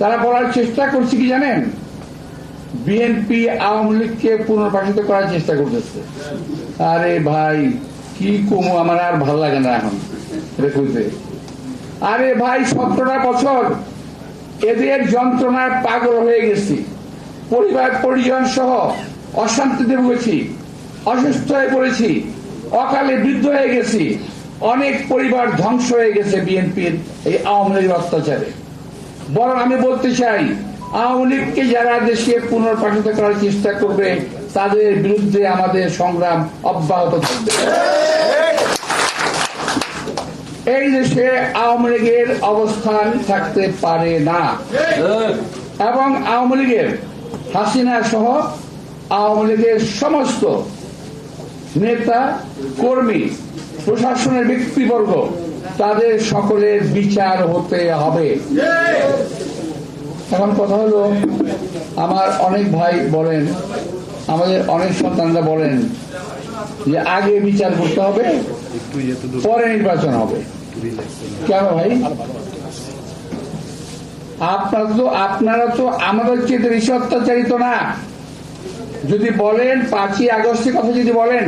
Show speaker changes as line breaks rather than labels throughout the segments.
তারা বলার চেষ্টা করছে কি জানেন? বিএনপি আওয়ামী লীগকে পুনর্বাসিত করার চেষ্টা করতেছে। আরে ভাই, কি কমু, আমার আর ভালো লাগে না এখন কইতে। আরে ভাই, সতেরোটা বছর এদের যন্ত্রণায় পাগল হয়ে গেছি। পরিবার, পরিজন সহ অশান্তিতে ভুগেছি, অসুস্থ হয়ে পড়েছি, অকালে বৃদ্ধ হয়ে গেছি, অনেক পরিবার ধ্বংস হয়ে গেছে বিএনপির এই আওয়ামী লীগের অত্যাচারে। বরং আমি বলতে চাই, আওয়ামী লীগকে যারা দেশে পুনর্বাসিত করার চেষ্টা করবে, তাদের বিরুদ্ধে আমাদের সংগ্রাম অব্যাহত থাকবে। এই দেশে আওয়ামী লীগের অবস্থান থাকতে পারে না। এবং আওয়ামী লীগের হাসিনা সহ আওয়ামী লীগের সমস্ত নেতা, কর্মী, প্রশাসনের ব্যক্তিবর্গ তাদের সকলের বিচার হতে হবে। এখন কথা হলো, আমার অনেক ভাই বলেন, আমাদের অনেক সন্তানরা বলেন যে আগে বিচার করতে হবে, পরে নির্বাচন হবে। কেন ভাই? আপনারা তো আপনারা তো আমাদের চেয়ে বেশি অত্যাচারিত না। যদি বলেন, পাঁচই আগস্টের কথা যদি বলেন,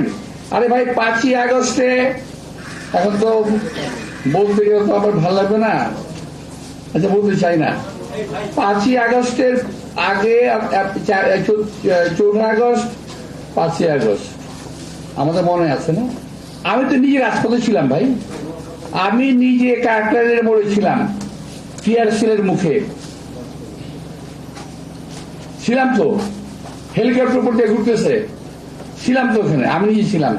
আরে ভাই, পাঁচই আগস্টে এখন তো বলতে গেলে তো আবার ভালো লাগবে না। আচ্ছা বলতে চাই না। পাঁচই আগস্টের আগে চৌঠা আগস্ট, পাঁচই আগস্ট। আমাদের মনে আছে না? আমি তো নিজে রাজপথে ছিলাম ভাই। আমি নিজে কাকরাইলের মোড়ে ছিলাম টিআরসিলের মুখে। ছিলাম তো। হেলিকপ্টার উপর দিয়ে ঘুরতেছে। ছিলাম তো ওখানে, আমি নিজে ছিলাম।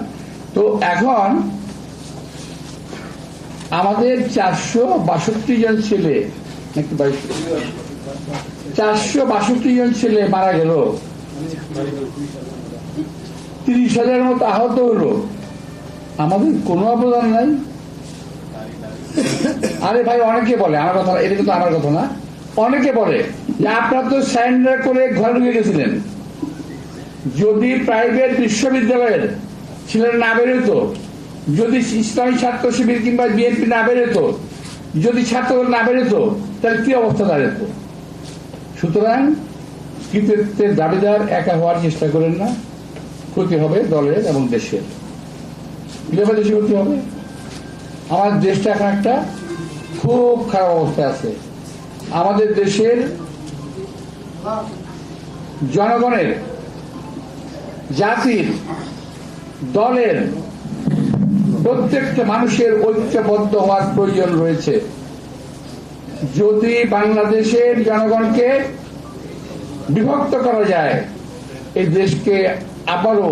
তো এখন আমাদের চারশো বাষট্টি জন ছেলে চারশো বাষট্টি জন ছেলে মারা গেল। তিরিশ হাজারের মতো আহত হলো। আমাদের কোনো অবদান নাই। আরে ভাই, অনেকে বলে, আমার কথা এটা কিন্তু আমার কথা না। অনেকে বলে যে আপনারা তো স্যান্ডার করে ঘরে ঢুকে গেছিলেন। যদি প্রাইভেট বিশ্ববিদ্যালয়ের ছেলেরা না বেরোতো যদি ইসলামী ছাত্র শিবির কিংবা বিএনপি না বেরোতো, যদি ছাত্রদল না বেরোতো, তাহলে কি অবস্থা দাঁড়াতো? সুতরাং কৃতিত্বের দাবিদার একা হওয়ার চেষ্টা করেন না। ক্ষতি হবে দলের এবং দেশের। দেশে ক্ষতি হবে। আমার দেশটা এখন একটা খুব খারাপ অবস্থায় আছে। আমাদের দেশের জনগণের, জাতির, দলের প্রত্যেকটা মানুষের ঐক্যবদ্ধ হওয়ার প্রয়োজন রয়েছে। যদি বাংলাদেশের জনগণকে বিভক্ত করা যায়, এই দেশকে আবারও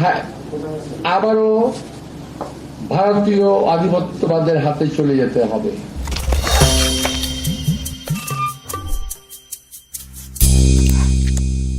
হ্যাঁ, আবারও ভারতীয় আধিপত্যবাদের হাতে চলে যেতে হবে।